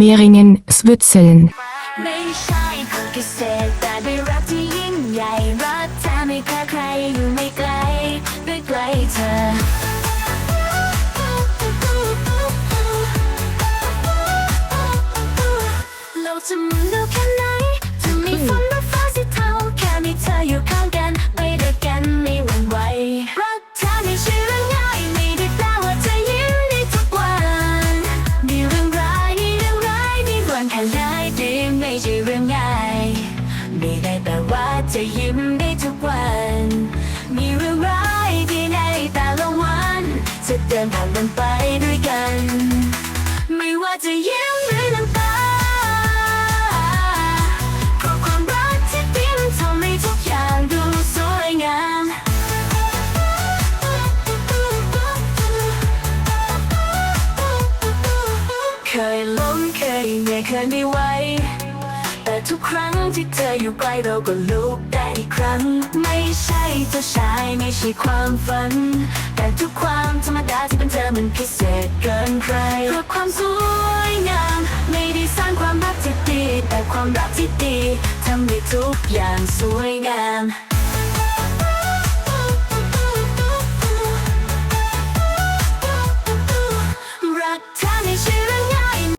Mehringen-Switzeln. Mm. มีวันแค่ได้ดีไม่ใช่เรื่องง่ายไม่ได้แปลว่าจะยิ้มได้ทุกวัน มีเรื่องร้ายที่ในแต่ละวัน จะเดินผ่านมันไปด้วยกัน ไม่ว่าจะยิ้ม ยล้มเคยเหนื่อยเคยไม่ไหว แต่ทุกครั้งที่เธออยู่ใกล้เราก็ลุกได้อีกครั้ง ไม่ใช่เจ้าชายไม่ใช่ความฝัน แต่ทุกความธรรมดาที่เป็นเธอมันพิเศษเกินใครเพราะความสวยงาม ไม่ได้สร้างความรักที่ดี แต่ความรักที่ดีทำให้ทุกอย่างสวยงาม